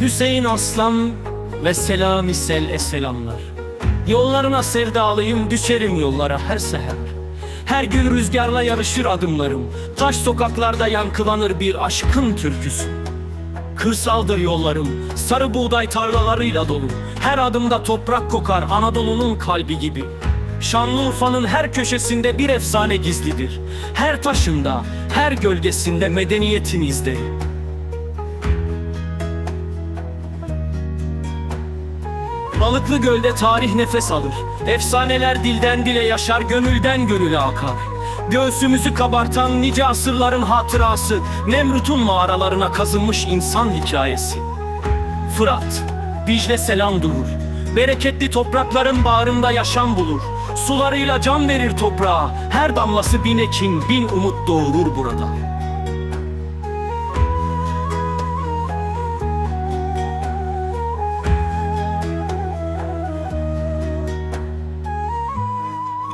Hüseyin Aslan ve Selami Sel'e selamlar. Yollarına sevdalıyım, düşerim yollara her seher. Her gün rüzgarla yarışır adımlarım. Taş sokaklarda yankılanır bir aşkın türküsü. Kırsaldır yollarım, sarı buğday tarlalarıyla dolu. Her adımda toprak kokar Anadolu'nun kalbi gibi. Şanlıurfa'nın her köşesinde bir efsane gizlidir. Her taşında, her gölgesinde medeniyetin izleri. Balıklı gölde tarih nefes alır. Efsaneler dilden dile yaşar, gönülden gönüle akar. Göğsümüzü kabartan nice asırların hatırası, Nemrut'un mağaralarına kazınmış insan hikayesi. Fırat, Dicle selam durur. Bereketli toprakların bağrında yaşam bulur. Sularıyla can verir toprağa. Her damlası bin ekin, bin umut doğurur burada.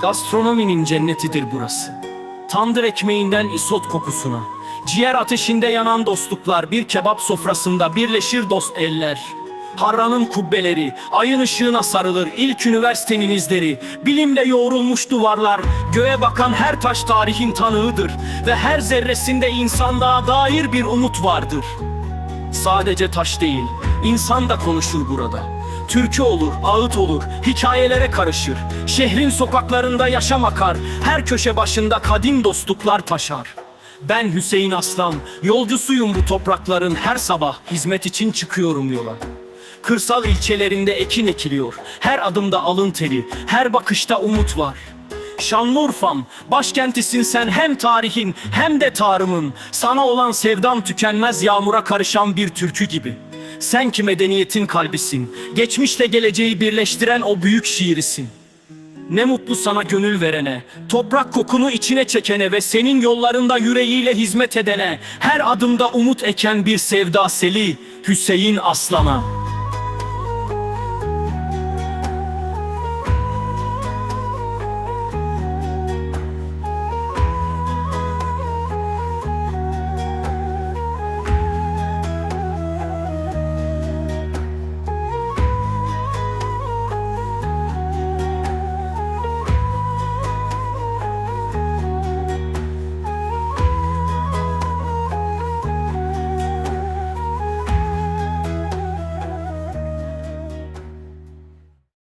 Gastronominin cennetidir burası. Tandır ekmeğinden isot kokusuna, ciğer ateşinde yanan dostluklar bir kebap sofrasında birleşir dost eller. Harranın kubbeleri, ayın ışığına sarılır ilk üniversitenin izleri, bilimle yoğrulmuş duvarlar, göğe bakan her taş tarihin tanığıdır ve her zerresinde insanlığa dair bir umut vardır. Sadece taş değil, insan da konuşur burada. Türkü olur, ağıt olur, hikayelere karışır. Şehrin sokaklarında yaşam akar, her köşe başında kadim dostluklar taşar. Ben Hüseyin Aslan, yolcusuyum bu toprakların her sabah hizmet için çıkıyorum yola. Kırsal ilçelerinde ekin ekiliyor, her adımda alın teri, her bakışta umut var. Şanlıurfa'm, başkentisin sen hem tarihin hem de tarımın. Sana olan sevdam tükenmez yağmura karışan bir türkü gibi. Sen ki medeniyetin kalbisin, geçmişle geleceği birleştiren o büyük şiirisin. Ne mutlu sana gönül verene, toprak kokunu içine çekene ve senin yollarında yüreğiyle hizmet edene, her adımda umut eken bir sevda seli, Hüseyin Aslan'a.